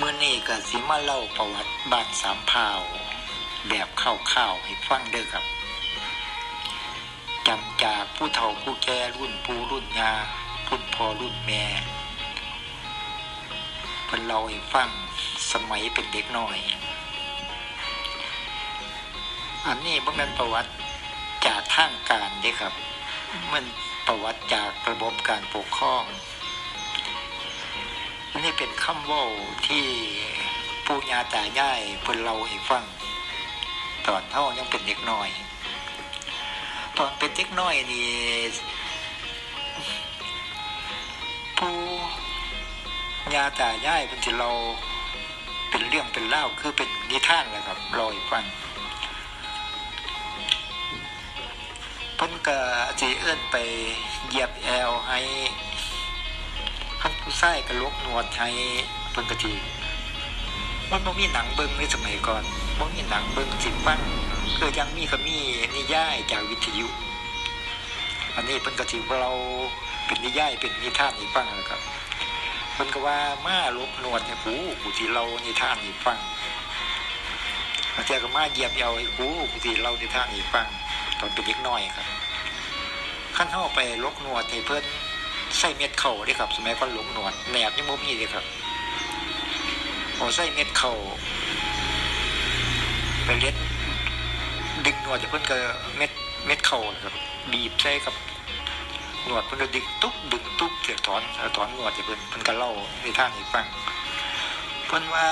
เมื่อนี้ก็สิมาเล่าประวัติบ้านสามพาว แบบคร่าวๆให้ฟังเด้อครับจำจากผู้เฒ่าผู้แก่รุ่นปู่รุ่นยารุ่นพ่อรุ่นแม่เพิ่นเล่าให้ฟังสมัยเป็นเด็กน้อย อันนี้บ่แม่นประวัติจากทางการเด้ครับ มันประวัติจากระบบการปกครอง อันนี้เป็นคำว่าที่ปู่ย่าตายายเพิ่นเล่าให้ฟัง ตอนเท่ายังเป็นเด็กน้อย ตอนเป็นเด็กน้อยนี่ปู่ย่าตายายเพิ่นสิเราเป็นเรื่องเป็นเล่าคือเป็นนิทานแหละครับเล่าให้ฟังเพิ่นก็สิเอื้อนไปเหยียบแอวให้ คันผู้ชายก็ลกหนวดให้เพิ่นก็สิมันบ่มีหนังเบิ่งในสมัยก่อนบ่มีหนังเบิ่งสิฟังเออยังมีก็มีนิยายจากวิทยุ อันนี้เพิ่นก็สิเราเป็นนิยายเป็นนิทานให้ฟังนะครับเพิ่นก็ว่ามาลกหนวดให้กูกูสิเล่านิทานให้ฟังบางเทื่อก็มาเหยียบแอวให้กูกูสิเล่านิทานให้ฟังตอนเป็นเด็กน้อยครับขั้นเข้าไปลกหนวดให้เพื่น ใส่เม็ดเข่าด้ครับ สมัยก่อนลกหนวดแหนบยังบ่มีเลยครับโอ้ใส่เม็ดเข่าไปเล็ดดึงหนวดให้เพื่อนก็เม็ดเม็ดเข่านะครับบีบใส่กับหนวดเพื่อนก็ดึงตุ๊บดึงตุ๊บเสียถอนถอนหนวดให้เพื่อนเพื่อนก็เล่าในท่านให้ฟังเพื่อนว่า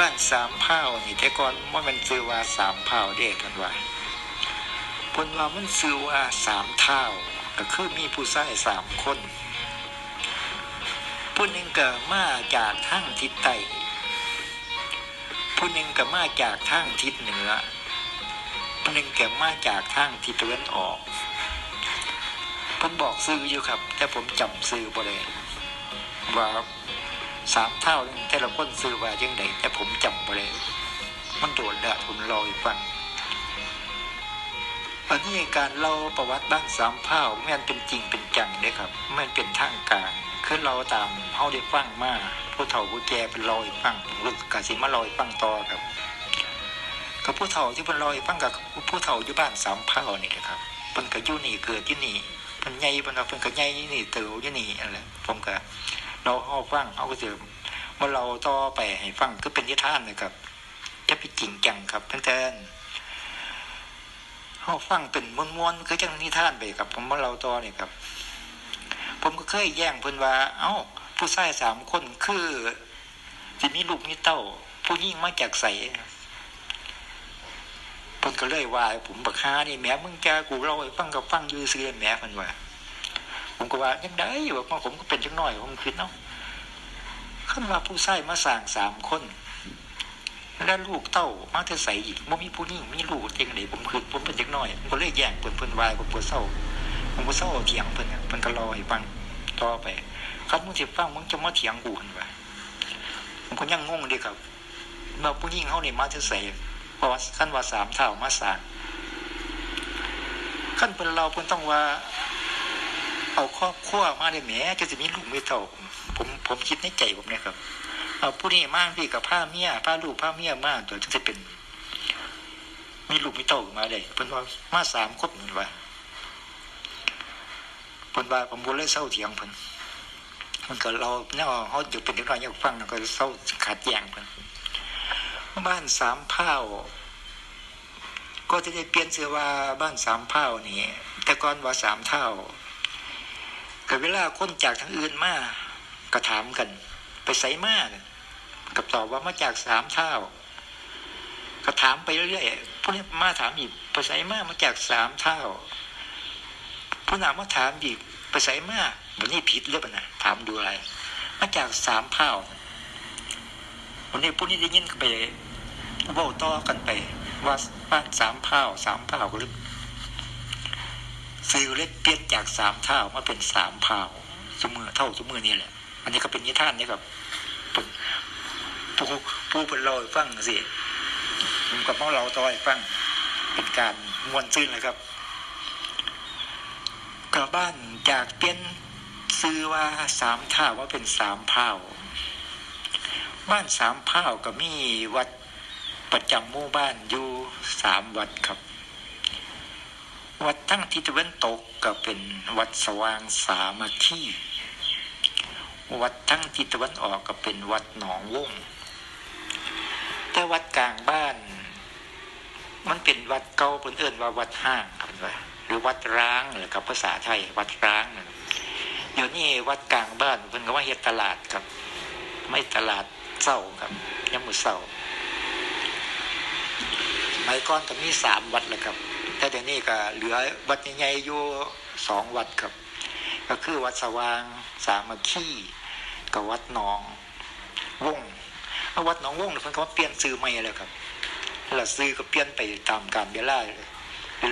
บ้านสามเผ่านี่แต่ก่อนว่ามันซื้อว่าสามเผาเด็กกันว่าเพิ่นว่ามันซื้อว่าสามเท่า ก็คือมีผู้ชายสามคนผู้หนึ่งก็มาจากทางทิศใต้ผู้หนึ่งก็มาจากทางทิศเหนือผู้หนึ่งก็มาจากทางทิศตะวันออกเพิ่นบอกซื้ออยู่ครับ แต่ผมจำซื้อบ่ได้ว่าสามเท่านึงแต่ละคนซื้อว่าจังไดแต่ผมจำไปเลยมันโดนแล้วผมรออีกฟัง อันนี้การเล่าประวัติบ้านสามเผ่าแม่นเป็นจริงเป็นจังเด้ครับแม่นเป็นทางการคือเราตามเฮาได้ฟังมาผู้เฒ่าผู้แก่เป็นรออีกฟังผมรู้กาสิมารออีกฟังต่อครับกับผู้เฒ่าที่เป็นรออีกฟังกับผู้เฒ่าอยู่บ้านสามเผ่านี่แหละครับเพิ่นก็อยู่นี่เกิดอยู่นี่เพิ่นใหญ่เพิ่นว่าเพิ่นก็ใหญ่อยู่นี่เติบอยู่นี่นั่นแหละผมก็เราเอาฟังเอาก็จะมาเราต่อไปให้ฟังก็เป็นนิทานนะครับจะไปจริงจังครับเพื่อน เอาฟังเป็นม้วนๆคือจังนิทานไปครับผมมาเราต่อเนี่ยครับ ผมก็เคยแย่งเพื่นว่า เอ้า ผู้ชายสามคนคือที่มีลูกมีเต้า ผู้ยิ่งมาจากใสเพิ่นก็เลยว่า ผมบักฮานี่แหม่มึงแกกูเราให้ฟังกับฟังยืซื้อแหม่เพิ่นว่า ผมก็ว่ายังได้แบบว่าผมก็เป็นจังน้อยผมคิดเนาะขั้นว่าผู้ชายมาสั่งสามคน แล้วลูกเต้ามาเธอใส่อีกบ่มีผู้นี้มีลูกเองเลยผมคือผมเป็นจังน้อยผมก็เลยแย่งเพิ่นเพิ่นวายผมปวดเศร้าผมปวดเศร้าเถียงเพิ่นน่ะเพิ่นก็รอให้ฟังต่อไปครับมึงสิฟังมึงจะมาเถียงกูเพิ่นว่าผมก็ยังงงเดีครับเมื่อผู้หญิงเขาเนี่ยมาเธอใส่เพราะว่าขั้นว่าสามเท่ามาสั่งขั้นเป็นเราเพิ่นต้องว่า เอาครอบครัวมาได้แหมจะจะมีลูกมีเต่าผมผมคิดในใจผมเนี่ยครับ เอาผู้นี้มากพี่กับผ้าเมียผ้าลูกผ้าเมียมากตัวจะเป็น มีลูกมีเต่ามาได้เพิ่นว่ามาสามคนเหมือนว่าเพิ่นว่าผมบ่เลยเศร้าเถียงเพิ่นมันก็เราเนี่ยเขาอยู่เป็นเด็กน้อยอยากฟังแล้วก็เศร้าขาดแย้งเพิ่นบ้านสามเผ่าก็จะได้เปลี่ยนเสื้อว่าบ้านสามเผ่านี่แต่ก่อนว่าสามเท่ากับเวลาคนจากทางอื่นมาก็ถามกัน ไปใส่มากั บตอบว่ามาจากสามเท่า ก็ถามไปเรื่อยๆผู้นี้มาถามอีกไปใส่มามาจากสามเท่าผู้นำมาถามอีกไปใส่มาวันนี้ผิดหรือเปล่านะถามดูอะไร มาจากสามเท่าวันนี้ผู้นี้ได้ยินไปเว่าต่อกันไป ว่าบ้านสามเท่าสามเท่าหรือซื้อเล็กเปลี่ยนจากสามเท่ามาเป็นสามเผ่าสมือเท่าสมือนี่แหละ อันนี้ก็เป็นนิทานนี่ครับ ผู้ผู้เป็นเราฟังสิผมกับพ่อเราต่อให้ฟังเป็นการมวนซื่นเลยครับกลับบ้านจากเปลี่ยนซื้อว่าสามท่าว่าเป็นสามเผ่าบ้านสามเผ่าก็มีวัดประจำหมู่บ้านอยู่สามวัดครับ วัดตั้งทิศตะวันตกก็เป็นวัดสว่างสามัคคีวัดทั้งทิศตะวันออกก็เป็นวัดหนองวง แต่วัดกลางบ้าน มันเป็นวัดเก่าเพิ่นเอิ้นว่าวัดห้างครับว่าหรือวัดร้างเหรือครับภาษาไทย วัดร้างเดี๋ยวนี้วัดกลางบ้านเพิ่นก็ว่าเฮ็ดตลาดครับ ไม่ตลาดเศร้าครับยามมื้อเศร้าสมัยก่อนก็มีสามวัดแหละครับแต่เดี๋ยวนี้ก็เหลือวัดใหญ่ๆอยู่สองวัดครับ ก็คือวัดสว่างสามัคคีกับวัดหนองวง เอาวัดหนองวงเนี่ยเพิ่นก็มาเปลี่ยนซื้อใหม่แล้วครับแล้วซื้อก็เปลี่ยนไปตามกาลเวลา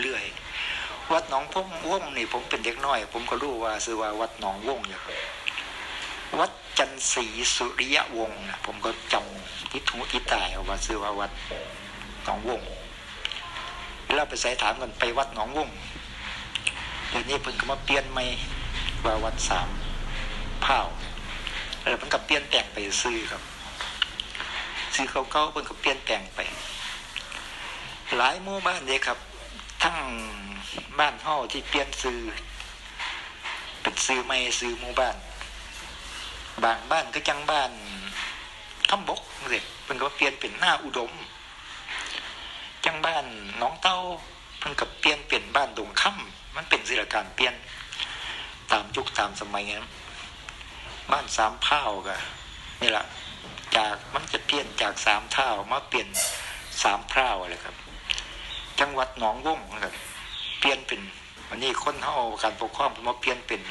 เรื่อยๆวัดหนองพงวงนี่ผมเป็นเด็กน้อย ผมก็รู้ว่าซื้อว่าวัดหนองวงอยู่ครับวัดจันทรีสุริยวงศ์นะผมก็จำทิศหูทิศตายเอาว่าซื้อว่าวัดหนองวงเราไปใส่ถามกันไปวัดหนองวงเดี๋ยวนี้เพิ่นก็มาเปลี่ยนใหม่ว่าวัดสามเผ่าแล้วมันก็เปลี่ยนแปลงไปซื้อครับ ซื้อเขาเก่าๆเพิ่นก็เปลี่ยนแปลงไป หลายหมู่บ้านเลยครับ ทั้งบ้านเฮาที่เปลี่ยนซื้อเป็นซื้อใหม่ซื้อหมู่บ้าน บางบ้านก็จังบ้านคำบกเลยเพิ่นก็เปลี่ยนเป็นหน้าอุดม จังบ้านน้องเต้าเพิ่นก็เปลี่ยนเป็นบ้านดงค่ำมันเป็นศิลปการเปลี่ยนตามยุคตามสมัยนั้นบ้านสามเผ่าก็นี่แหละ จากมันจะเปลี่ยนจากสามเท่ามาเปลี่ยนสามเท่าเลยครับ จังหวัดหนองวงนะครับเปลี่ยนเป็นวันนี้คนเฮาการปกครองมาเปลี่ยนเป็น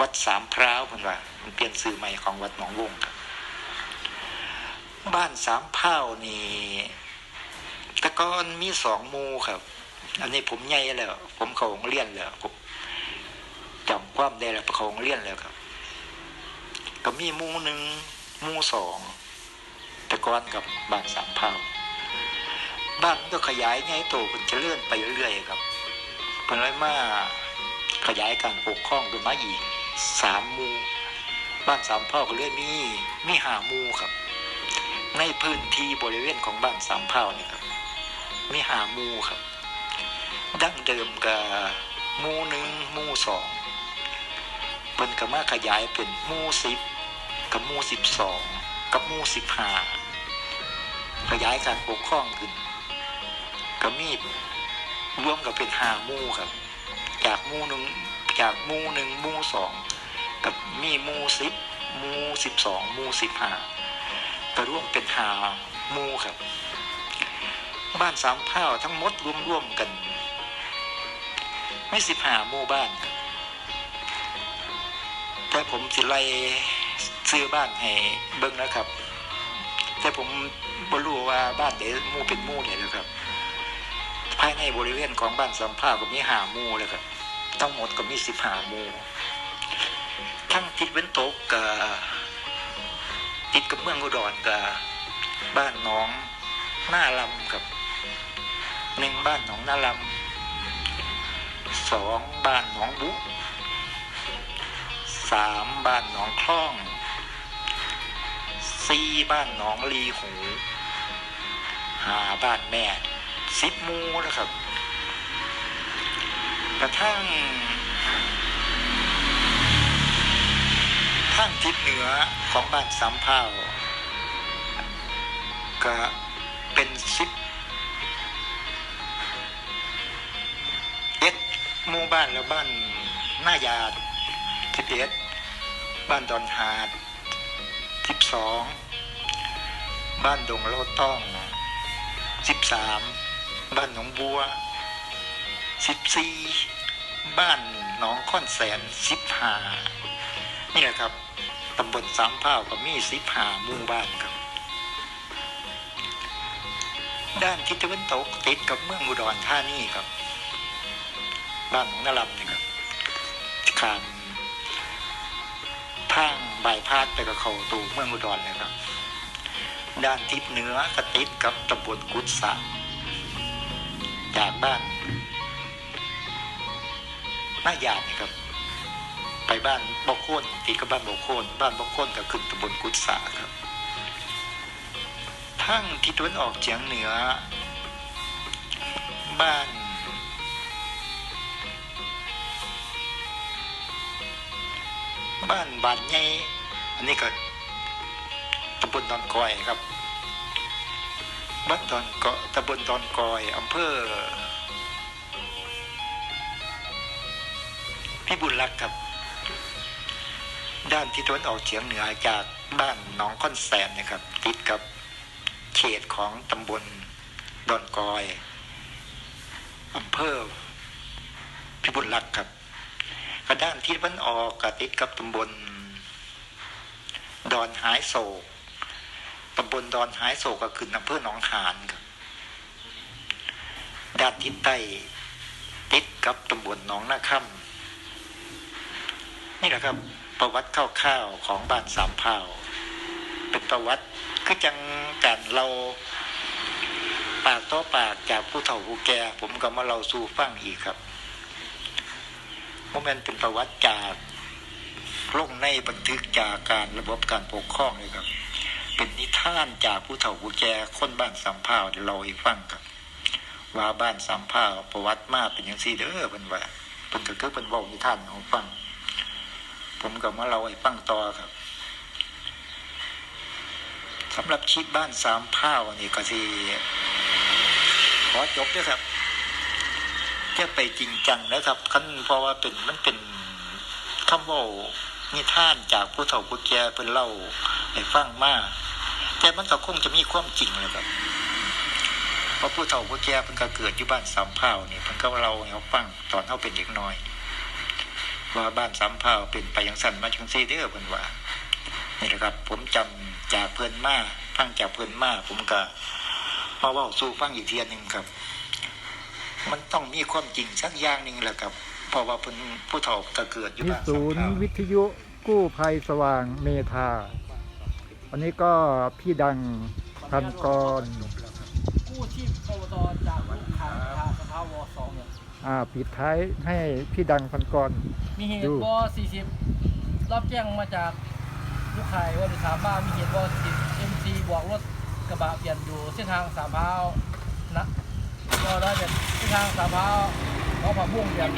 วัดสามพร้าวเพิ่นว่า มันเปลี่ยนสื่อใหม่ของวัดหนองวงครับ บ้านสามเผ่านี่แต่ก่อนมีสองมูครับ อันนี้ผมใหญ่แล้ว ผมเขาโรงเรียนแล้วผมจำความได้แล้วเขาโรงเรียนแล้วครับ ก็มีมูหนึ่ง มู่สองต่ก่อนกับบ้านสามเผ่าบ้านก็ขยายใหญ่โตมันจะเลื่อนไปเรื่อยๆครับเพิ่นเลยมาขยายการปกครองโดยมาอีกสามมู่บ้านสามเผ่าก็เลยมีมีหามู่ครับ ในพื้นที่บริเวณของบ้านสามเผ่านี่ยครับมีหามู่ครับ ดั้งเดิมกับมู่หนึ่งมู่สองเพิ่นก็มาขยายเป็นมู่สิบ กับหมู่สิบสองกับหมู่สิบห้าขยายการปกครองขึ้นก็มีรวมกับเป็นห้าหมู่ครับ จากหมู่หนึ่งจากหมู่หนึ่งหมู่สองกับมีหมู่สิบหมู่สิบสองหมู่สิบห้าก็ร่วมเป็นห้าหมู่ครับ บ้านสามเผ่าทั้งหมดรวมๆกัน ไม่สิบห้าหมู่บ้าน แต่ผมสิไล่ ซื้อบ้านให้เบิ่งนะครับ แต่ผมบรู้ว่าบ้านไหนหมู่เป็นมู่ไหนเลยครับ ภายในบริเวณของบ้านสามเผ่าก็มีหาหมู่เลยครับทั้งหมดก็มีสิบหาหมู่ทั้งทิศเว้นตกกับติดกับเมืองอุดรกับบ้านหน้องหน้าลำครับหนึ่งบ้านหนองหน้าลำสองบ้านหนองบุสามบ้านหนองคล้อง สี่บ้านหนองลีหูหาบ้านแม่สิบมูแล้วครับ กระทั่งทางทิศเหนือของบ้านสามเผาก็เป็นสิบเอ็ดมู่บ้านแล้วบ้านหน้ายาดสิบเอ็ดบ้านดอนหาด สิบสองบ้านดงโลดต้องสิบสามบ้านหนองบัวสิบสี่บ้านหนองค่อนแสนสิบห้านี่แหละครับตำบลสามเผ่าก็มีสิบหามู่งบ้านครับ ด้านทิศตะวันตกติดกับเมืองอุดรธานีครับ บ้านของนาลำนี่ครับขามทาง บายพาดไปกับเขาตูเมืองอุดรเลยครับ ด้านทิศเหนือกระติดกับตำบลกุศะจากบ้านหน้ายาดนี่ครับ ไปบ้านบกโคนติดกับบ้านบกโคนบ้านบกโคนก็ขึ้นตำบลกุศะครับทั้งทิศตะวันออกเฉียงเหนือ บ้าน บ้านบานใหญ่อันนี้ก็ตำบลดอนกอยครับบ้านดอนเกาะตำบลดอนกอยอำเภอพิบูลรักครับ ด้านทิศตะวันออกเฉียงเหนือจากบ้านหนองค่อนแสนนะครับติดกับเขตของตำบลดอนกอยอำเภอพิบูลรักครับ ระด้านทิศตะวันออกก็ติดกับตำบลดอนหายโศกตำบลดอนหายโศกก็คืออำเภอหนองหานครับด้านทิศใต้ติดกับตำบลหนองนาค่ำนี่แหละครับ ประวัติคร่าวๆของบ้านสามเผ่าเป็นประวัติคือจังการเราปากต่อปากจากผู้เฒ่าผู้แก่ผมก็มาเราสู่ฟังอีกครับ โมเมนเป็นประวัติจากลงในบันทึกจากการระบบการปกครองเลยครับ เป็นนิทานจากผู้เฒ่าผู้แก่คนบ้านสามเผ่าเราให้ฟังครับว่าบ้านสามเผ่าประวัติมาเป็นอย่างซี่เด้อเป็นว่าเป็นก็คือเป็นว้านิทานให้เราฟัง ผมก็มาเล่าให้ฟังต่อครับสำหรับชีพบ้านสามพาวนี่ก็ที่ขอจบด้วยครับ จะไปจริงจังนะครับคันเพราะว่าเป็นมันเป็นคำว่านิท่านจากผู้เฒ่าผู้แก่เป็นเล่าให้ฟังมาแต่มันก็คงจะมีความจริงเลยครับเพราะผู้เฒ่าผู้แก่เพิ่นก็เกิดอยู่บ้านสามพ้าวนี่เพิ่นก็เล่าให้เราฟังตอนเขาเป็นเด็กน้อย ว่าบ้านสามเผ่าเป็นไปอย่างสั้นมาจังซี่เด้อเพิ่นว่านี่แหละครับ ผมจำจากเพิ่นมาฟังจากเพิ่นมาผมก็มาว้าสู่ฟังอีกเทียนหนึ่งครับ มันต้องมีความจริงสักอย่างหนึ่งแหละครับเพราะว่าเพิ่นผู้เฒ่าก็เกิดอยู่มีบ้านศูสามนย์เผ่าวิทยุกู้ภัยสว่างเมธาวันนี้ก็พี่ดังพันกรกู้ชีพอบตจากลูกค้าทางสภาวอสองเนี่ยอ่าปิดท้ายให้พี่ดังพันกร มีเหดูตุวอ40รับแจ้งมาจากลูกค้าว่าจะถามว่ามีเหตุวอ40 MC บวกรถกระบะเปลี่ยนอยู่เส้นทางสามพร้าวนะ ก็ได้เป็นเส้นทางสามพร้าวเขาผักบุ้งเปลี่ยน